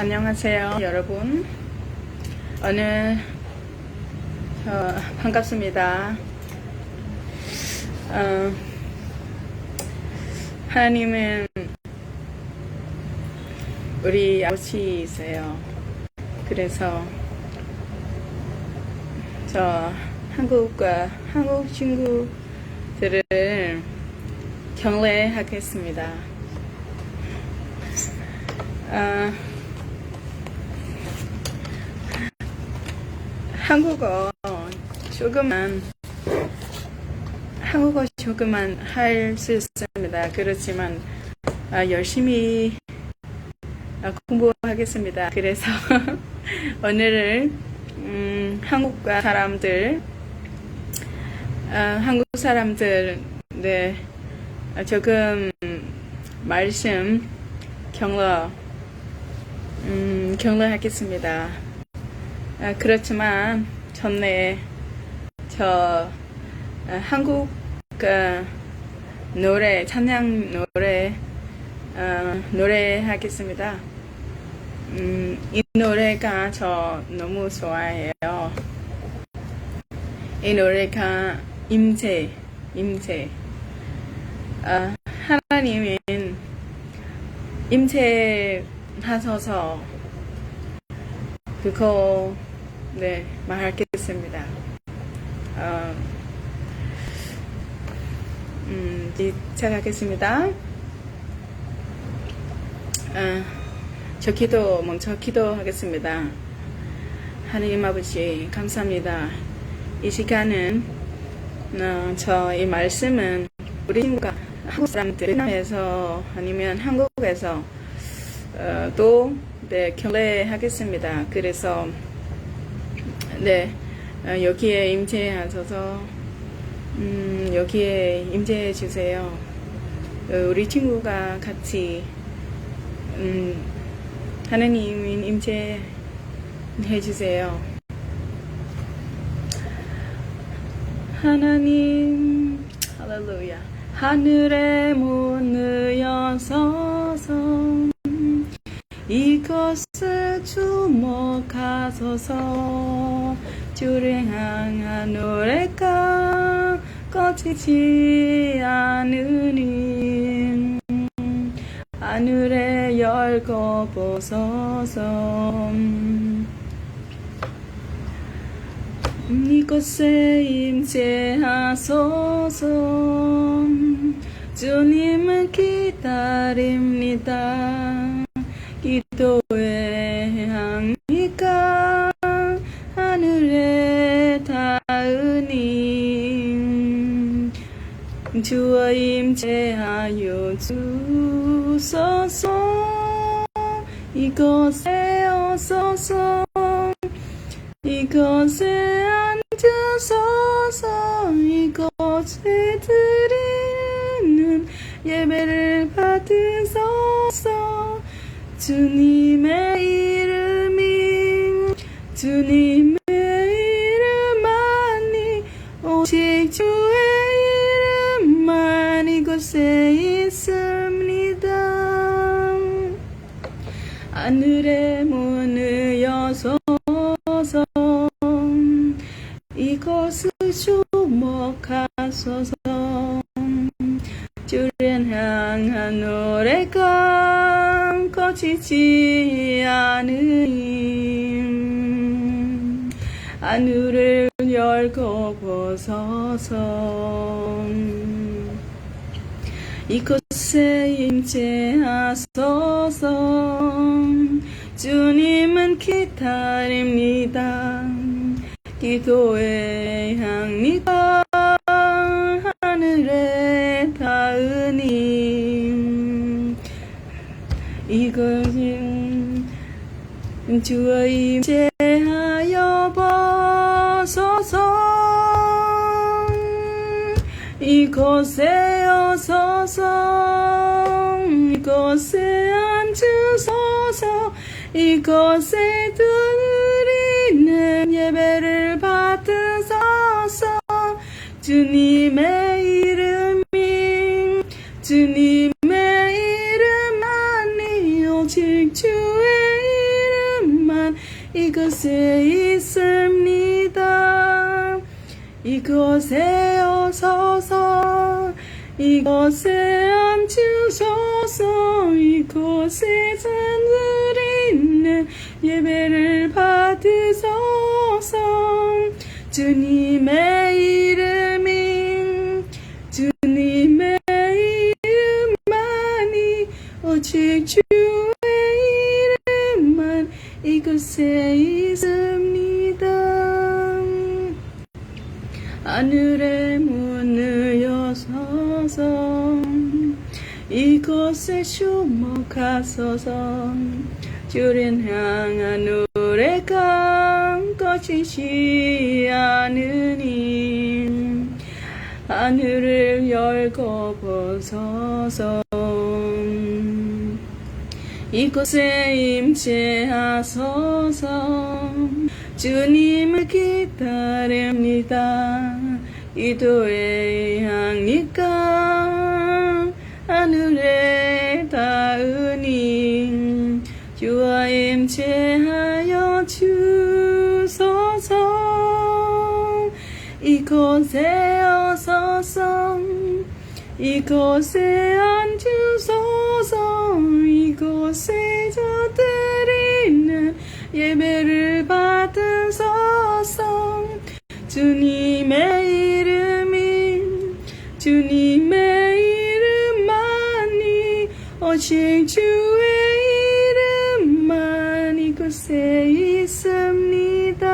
안녕하세요, 여러분. 오늘 어, 반갑습니다. 어, 하나님은 우리 아버지이세요. 그래서 저 한국과 한국 친구들을 경례하겠습니다. 아, 한국어 조금만 한국어 조금만 할 수 있습니다. 그렇지만 아, 열심히 아, 공부하겠습니다. 그래서 오늘은 음, 한국과 사람들 아, 한국 사람들 네 아, 조금 말씀 경러 음, 경로하겠습니다. 아, 그렇지만 전에 저 아, 한국 그 노래 찬양 노래 어, 노래하겠습니다. 음, 이 노래가 저 너무 좋아해요. 이 노래가 임재 임재 아, 하나님은 임재 하셔서 그거 네 말하겠습니다. 어, 음, 시작하겠습니다. 아, 저 기도 먼저 기도하겠습니다. 하나님 아버지 감사합니다. 이 시간은 어, 저이 말씀은 우리 친구가 한국 사람들 남에서 아니면 한국에서 어, 또 네, 경례하겠습니다. 그래서 네 어, 여기에 임재하셔서 음, 여기에 임재해 주세요. 어, 우리 친구가 같이 음, 하나님인 임재해 주세요. 하나님 할렐루야 하늘의 문을 여서서 이것을 주목하소서. 주를 향한 노래가 꺼지지 않으니 하늘에 열고 보소서. 이곳에 임재하소서. 주님을 기다립니다. 기도의 주와 임재하여 주소서. 이곳에 오소서 이곳에 앉으소서 이곳에 드리는 예배를 받으소서. 주님의 하늘을 열고 보소서. 이곳에 임재하소서. 주님은 기다립니다. 기도의 향리가 하늘에 닿으니 이것은 주와 임재 이곳에 오소서 이곳에 앉으소서 이곳에 드리는 예배를 받으소서 주님의 이름이 주님의 이름만이 오직 주의 이곳에 있습니다. 이곳에 오소서 이곳에 앉으소서. 이곳에 잔드리는 예배를 받으소서. 주님의 이름이 주님의 이름만이 오직 주의 이름만. 이곳에 이곳에 주목하소서. 주를 향한 노래가 꺼지지 않으니 하늘을 열고 보소서. 이곳에 임재하소서. 주님을 기다립니다. 이도에 향니까 하늘에 닿으니 주와 임재하여 주소서. 이곳에 오소서. 이곳에 앉으소서. 이곳에 저드리는 예배를 받으소서. 주님의 오직 주의 이름만 이곳에 있습니다.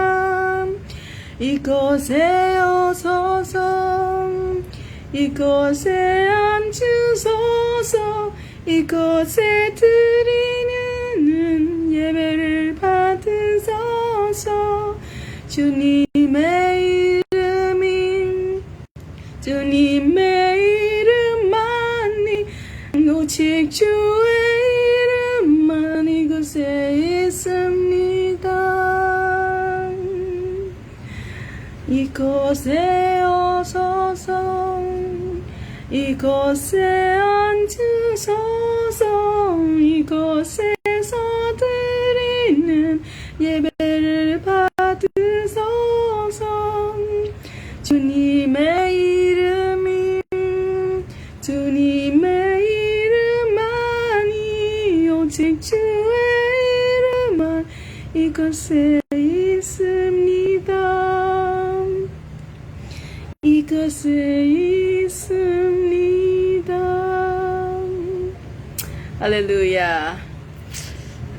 이곳에 오소서 이곳에 앉으소서 이곳에 드리 이곳에 오소서 이곳에 앉으소서 이곳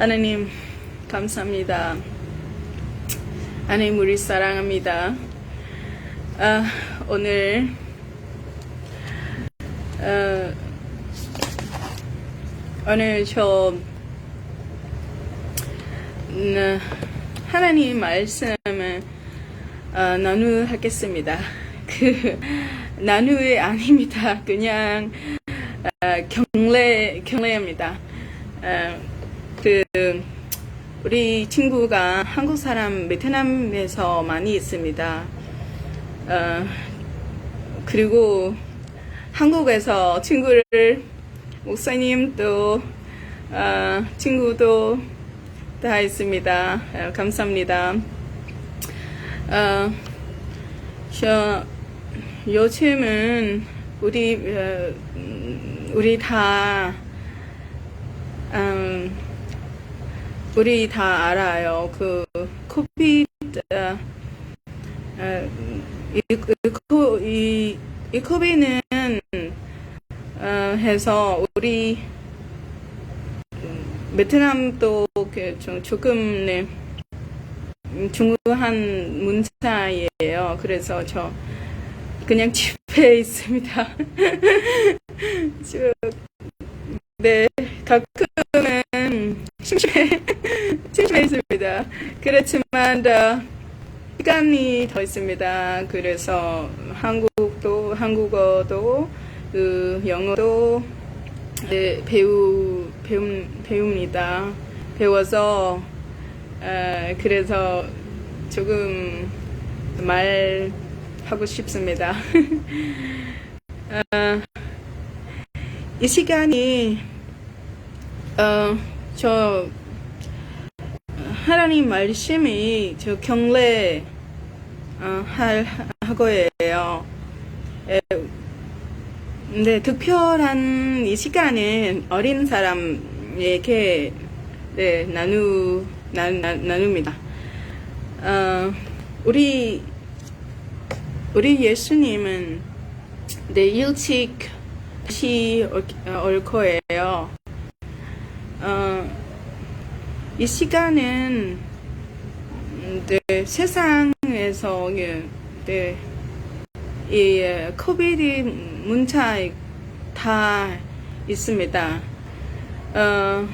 하나님, 감사합니다. 하나님, 우리 사랑합니다. 아, 오늘, 어, 오늘 저, 음, 하나님 말씀을 어, 나누겠습니다. 그 나누이 아닙니다. 그냥 어, 경례 경례입니다. 어, 그 우리 친구가 한국 사람 베트남에서 많이 있습니다. 어, 그리고 한국에서 친구를 목사님도 어, 친구도 다 있습니다. 어, 감사합니다. 어, 저 요즘은 우리 어, 음, 우리 다 음, 우리 다 알아요. 그 코비드 어, 어, 이, 이, 코비는 어, 해서 우리 음, 베트남도 그좀 조금 네, 음, 중요한 문자예요. 그래서 저 그냥 집에 있습니다. 저, 네, 가끔은 심심해, 있습니다. 그렇지만, 어, 시간이 더 있습니다. 그래서 한국도, 한국어도, 그 영어도 네, 배우, 배움, 배웁니다. 배워서, 어, 그래서 조금 말 하고 싶습니다. 어, 이 시간이, 어, 저, 하나님 말씀이 저 경례 어, 할. 에, 근데 특별한 이 시간은 어린 사람에게 네, 나누 나, 나, 나눕니다. 어, 우리 우리 예수님은 네 일찍 다시 올, 올 거예요. 어, 이 시간은 음, 네, 세상에서 예, 네, 이 예, 코비드 문자 다 있습니다. 어,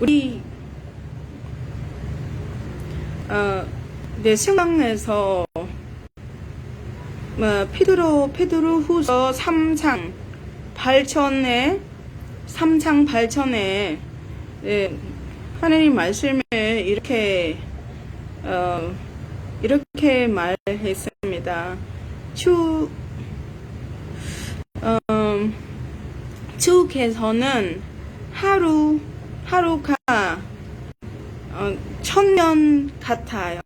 우리 어, 네, 신방에서 뭐, 페드로 페드로 후서 3장 8천에 3장 8천에 예, 하나님 말씀을 이렇게 어, 이렇게 말했습니다. 주 음, 주께서는 하루 하루가 어, 천년 같아요.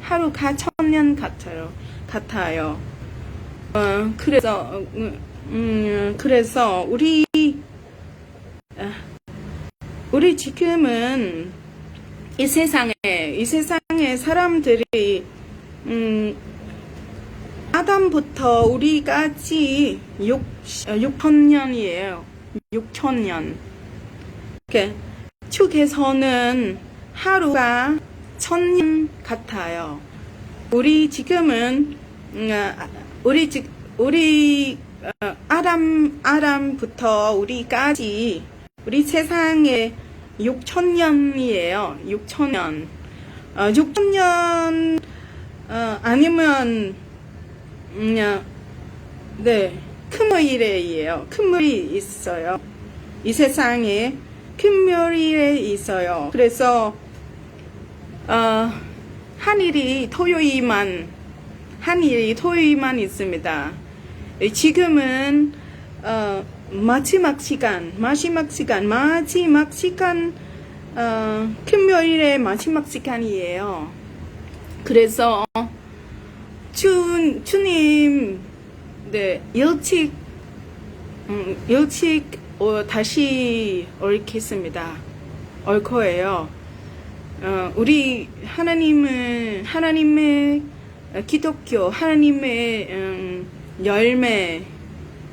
하루가 천년 같아요. 같아요. 어, 그래서 어, 음, 음, 그래서 우리 아, 우리 지금은 이 세상에 이 세상에 사람들이 음, 아담부터 우리까지 6 6천 년이에요. 6천 년. 이렇게 축에서는 하루가 천년 같아요. 우리 지금은 음, 아, 우리 지 우리 어, 아람 아람부터 우리까지 우리 세상에 6천 년이에요. 6천 년. 어, 6천 년 어, 아니면 음, 네 금요일에예요. 금요일이 있어요. 이 세상에 금요일에 있어요. 그래서 어, 한일이 토요일만 한일이 토요일만 있습니다. 지금은 어, 마지막 시간, 마지막 시간, 마지막 시간, 어, 금요일의 마지막 시간이에요. 그래서 주, 주님, 네, 일찍, 음, 일찍 어, 다시 옳겠습니다. 올 거예요. 어, 우리 하나님은 하나님의 어, 기독교 하나님의 음, 열매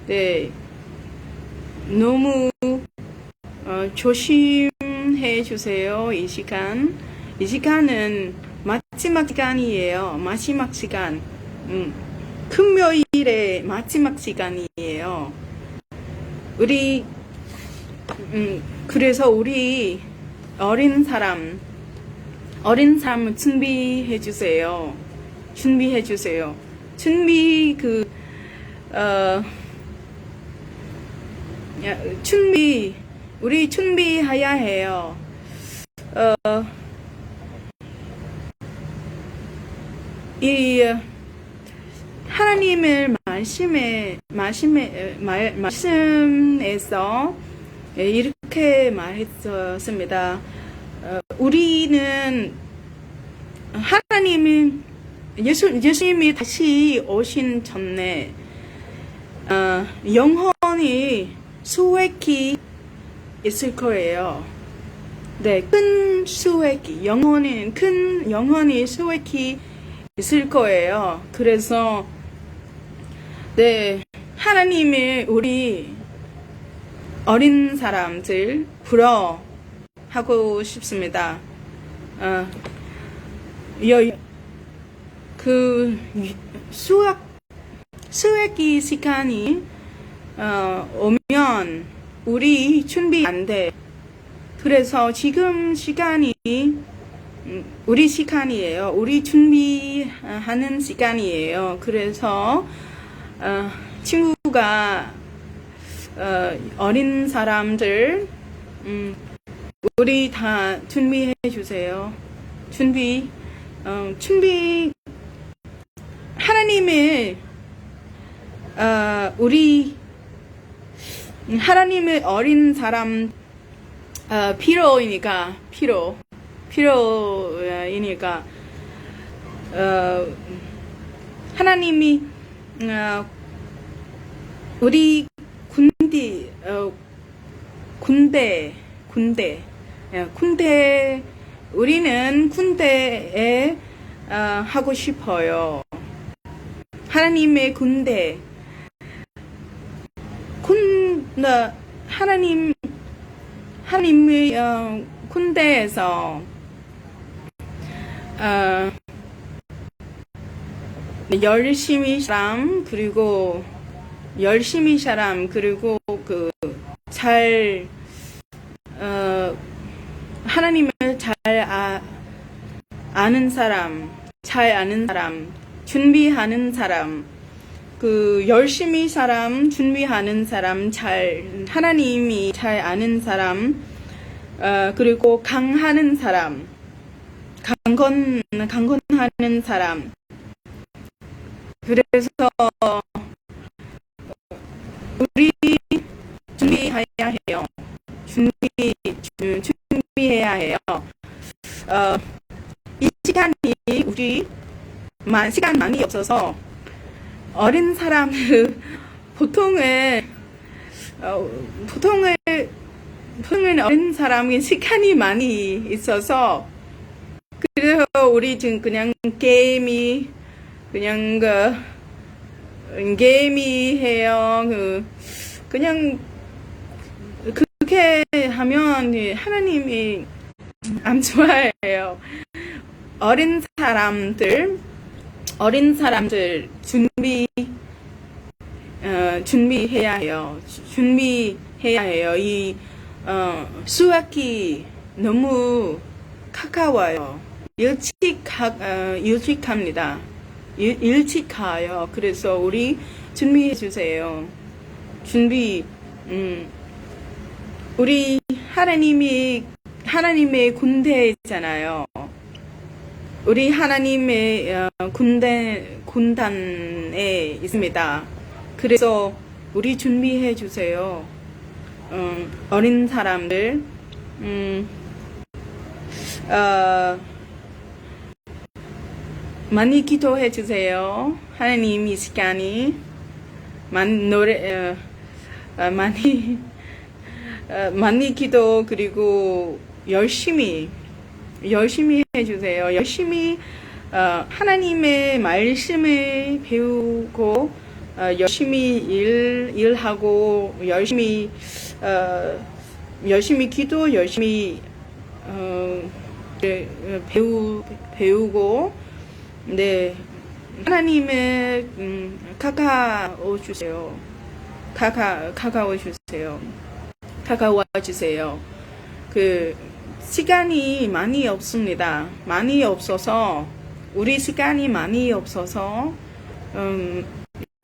네 너무 어, 조심해 주세요 이 시간 이 시간은 마지막 시간이에요 마지막 시간 음, 금요일의 마지막 시간이에요 우리 음, 그래서 우리 어린 사람 어린 사람 준비해 주세요. 준비해 주세요. 준비 그 어, 야, 준비 우리 준비해야 해요. 어, 이 하나님의 말씀에 말씀에 말 말씀에서 이렇게 말했었습니다. 어, 우리는 하나님이 예수 예수님이 다시 오신 전에 어, 영혼이 수액이 있을 거예요. 네, 큰 수액이 영혼이 큰 영혼이 수액이 있을 거예요. 그래서 네 하나님이 우리 어린 사람들 불어 하고 싶습니다. 어, 여, 그 수학 수학기 시간이 어, 오면 우리 준비 안 돼. 그래서 지금 시간이 음, 우리 시간이에요. 우리 준비하는 시간이에요. 그래서 어, 친구가 어, 어린 사람들 음, 우리 다 준비해 주세요. 준비, 어, 준비, 하나님의, 어, 우리, 하나님의 어린 사람, 어, 필요이니까, 필요, 필요이니까 어, 하나님이 어, 우리 군대 어, 군대 군대 예, 군대 우리는 군대에 어, 하고 싶어요. 하나님의 군대 군 어, 하나님 하나님의 어, 군대에서 어, 열심히 사람 그리고 열심히 사람 그리고 그잘 어, 하나님을 잘 아, 아는 사람 잘 아는 사람 준비하는 사람 그 열심히 사람 준비하는 사람 잘 하나님이 잘 아는 사람 어, 그리고 강하는 사람 강건 강건하는 사람 그래서 우리 준비해야 해요. 준비 주- 준비해야 해요. 어, 이 시간이 우리 만 시간 많이 없어서 어린 사람을 보통은 어, 보통은 보통은 어린 사람이 시간이 많이 있어서 그래서 우리 지금 그냥 게임이 그냥 그 게임이 해요. 그 그냥 그렇게 하면 하나님이 안 좋아해요. 어린 사람들 어린 사람들 준비 어, 준비해야 해요. 준비해야 해요. 이 어, 수학이 너무 가까워요. 일찍 가, 어, 일찍합니다. 일, 일찍 가요. 그래서 우리 준비해 주세요. 준비 음, 우리 하나님이 하나님의 군대잖아요. 우리 하나님의 어, 군대 군단에 있습니다. 그래서 우리 준비해 주세요. 음, 어린 사람들, 음, 어, 많이 기도해 주세요. 하나님 이 시간이 많이 노래 어, 어, 많이 어, 많이 기도 그리고 열심히 열심히 해주세요. 열심히 어, 하나님의 말씀을 배우고 어, 열심히 일 일하고 열심히 어, 열심히 기도 열심히 어, 네, 배우 배우고 네 하나님의 음, 가까워 주세요. 가까 가까워 주세요. 가까워 주세요. 그 시간이 많이 없습니다. 많이 없어서 우리 시간이 많이 없어서 음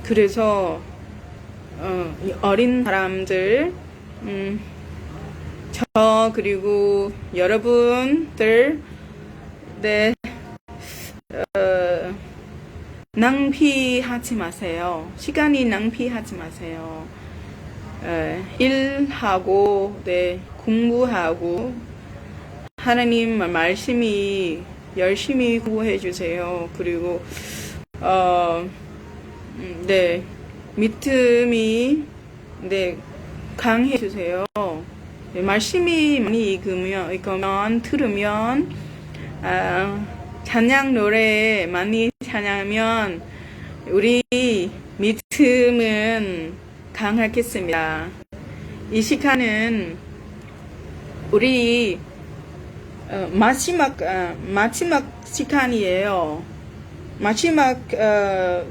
그래서 어, 이 어린 사람들 음, 저 그리고 여러분들 네 어, 낭비하지 마세요. 시간이 낭비하지 마세요. 에, 일하고 네 공부하고 하나님 말씀이 열심히 공부해 주세요. 그리고 어, 음, 네 믿음이 네 강해 주세요. 네, 말씀이 많이 읽으면 읽으면 들으면 아, 찬양 노래 많이 찬양하면 우리 믿음은 강하겠습니다. 이 시간은 우리 어, 마지막 어, 마지막 시간이에요. 마지막 어,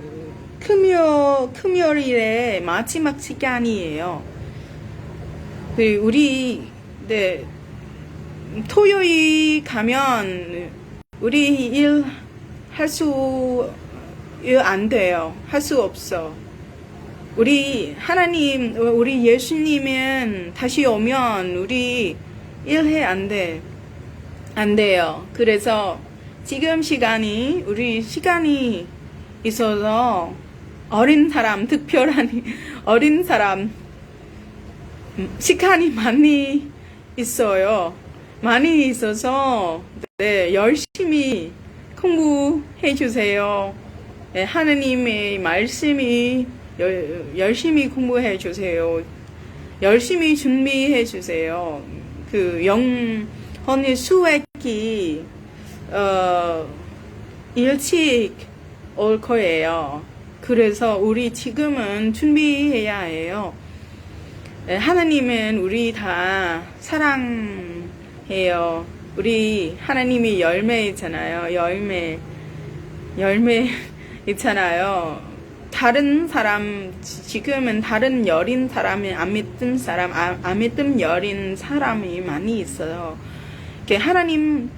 금요 금요일의 마지막 시간이에요. 그 우리 네 토요일 가면 우리 일 할 수 안 돼요. 할 수 없어. 우리 하나님, 우리 예수님은 다시 오면 우리 일해 안 돼. 안 돼요. 그래서 지금 시간이, 우리 시간이 있어서 어린 사람, 특별한 어린 사람, 음, 시간이 많이 있어요. 많이 있어서 네, 열심히 공부해 주세요. 네, 하느님의 말씀이 열, 열심히 공부해 주세요. 열심히 준비해 주세요. 그 영혼의 수액 이 어, 일찍 올 거예요. 그래서 우리 지금은 준비해야 해요. 네, 하나님은 우리 다 사랑해요. 우리 하나님이 열매 있잖아요. 열매. 열매 있잖아요. 다른 사람, 지- 지금은 다른 여린 사람이 안 믿는 사람, 안, 안 믿는 여린 사람이 많이 있어요. 이렇게 하나님,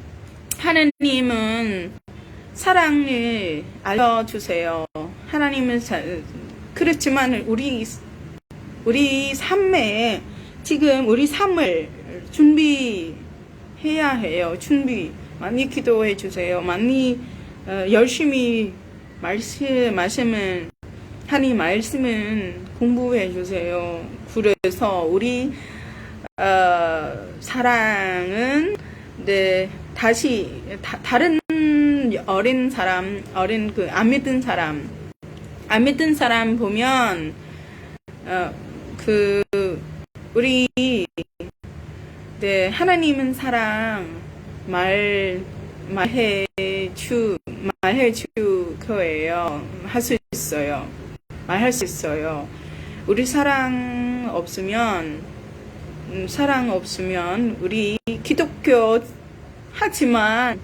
하나님은 사랑을 알려주세요. 하나님은 사- 그렇지만 우리 우리 삶에 지금 우리 삶을 준비해야 해요. 준비 많이 기도해 주세요. 많이 어, 열심히 말씀 말씀은 하나님 말씀은 공부해 주세요. 그래서 우리 어, 사랑은 네 다시 다, 다른 어린 사람 어린 그 안 믿은 사람. 안 믿은 사람 보면 어, 그 우리 네 하나님은 사랑 말 말해 주 말해 주 거예요. 할 수 있어요. 말할 수 있어요. 우리 사랑 없으면 음, 사랑 없으면 우리 기독교 하지만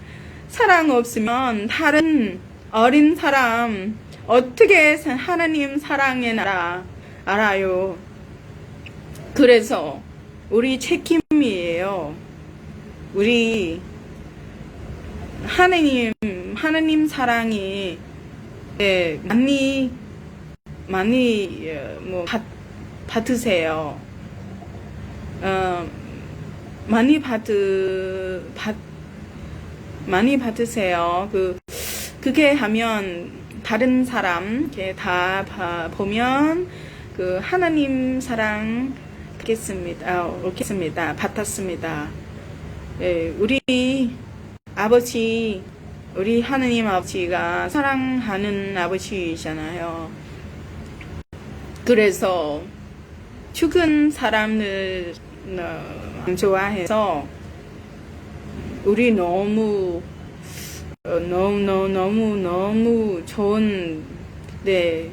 사랑 없으면 다른 어린 사람 어떻게 하나님 사랑의 나라 알아요. 그래서 우리 책임이에요. 우리 하나님 하나님 사랑이 네, 많이 많이 어, 뭐 받, 받으세요. 어, 많이 받으 받 많이 받으세요. 그 그게 하면 다른 사람 다 봐- 보면 그 하나님 사랑 받겠습니다. 아, 얻겠습니다. 받았습니다. 예, 우리 아버지 우리 하나님 아버지가 사랑하는 아버지이잖아요. 그래서 죽은 사람을 어, 안 좋아해서 우리 너무 어, 너무 너무 너무 너무 좋은 네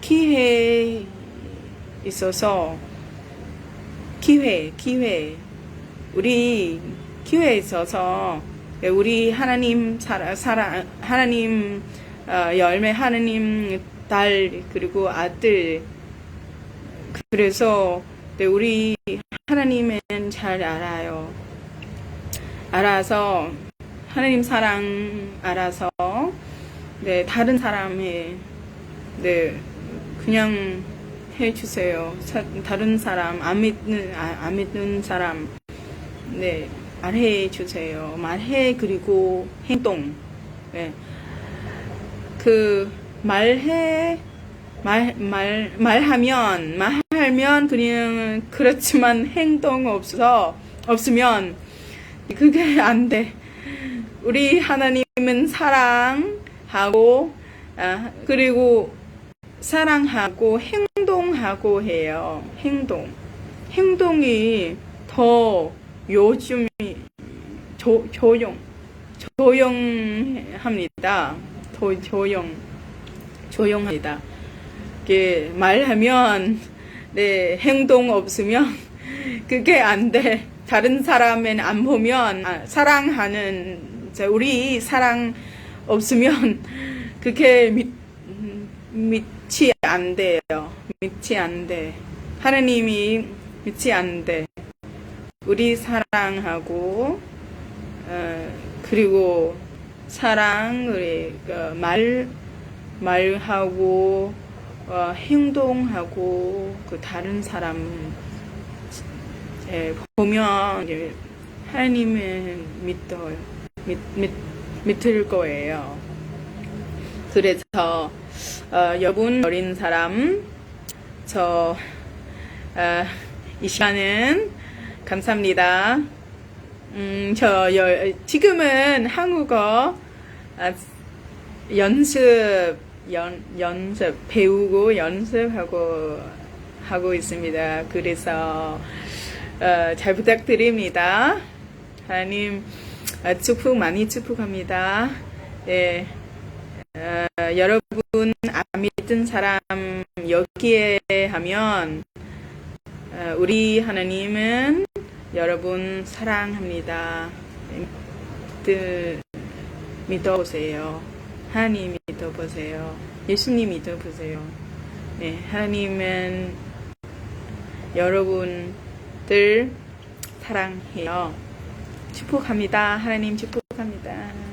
기회 있어서 기회 기회. 우리 기회 있어서 네, 우리 하나님 사랑 사랑 하나님 어, 열매 하나님 딸 그리고 아들 그래서 네, 우리 하나님은 잘 알아요. 알아서 하나님 사랑 알아서 네 다른 사람의 네 그냥 해주세요. 사- 다른 사람 안 믿는 아, 안 믿는 사람 네 말해 주세요. 말해 그리고 행동 네. 그 말해 말, 말, 말하면, 말하면 그냥 그렇지만 행동 없어, 없으면 그게 안 돼. 우리 하나님은 사랑하고, 아, 그리고 사랑하고 행동하고 해요. 행동. 행동이 더 요즘이 조, 조용, 조용합니다. 더 조용, 조용합니다. 이렇게 말하면 네 행동 없으면 그게 안 돼. 다른 사람은 안 보면 아, 사랑하는 우리 사랑 없으면 그게 믿, 믿지 안 돼요. 믿지 안 돼. 하나님이 믿지 안 돼. 우리 사랑하고 어, 그리고 사랑 우리 그 말 말하고 어, 행동하고 그 다른 사람 예, 보면 이제 하나님은 믿어요. 믿, 믿, 믿을 거예요. 그래서 어, 여분 어린 사람 저 어, 이 시간은 감사합니다. 음, 저 여, 지금은 한국어 아, 연습 연, 연습 배우고 연습하고 하고 있습니다. 그래서 어, 잘 부탁드립니다. 하나님 아, 축복 많이 축복합니다. 예. 어, 여러분 안 믿은 사람 여기에 하면 어, 우리 하나님은 여러분 사랑합니다. 믿, 믿어보세요. 하나님 믿어보세요. 예수님 믿어보세요. 네, 하나님은 여러분들 사랑해요. 축복합니다. 하나님 축복합니다.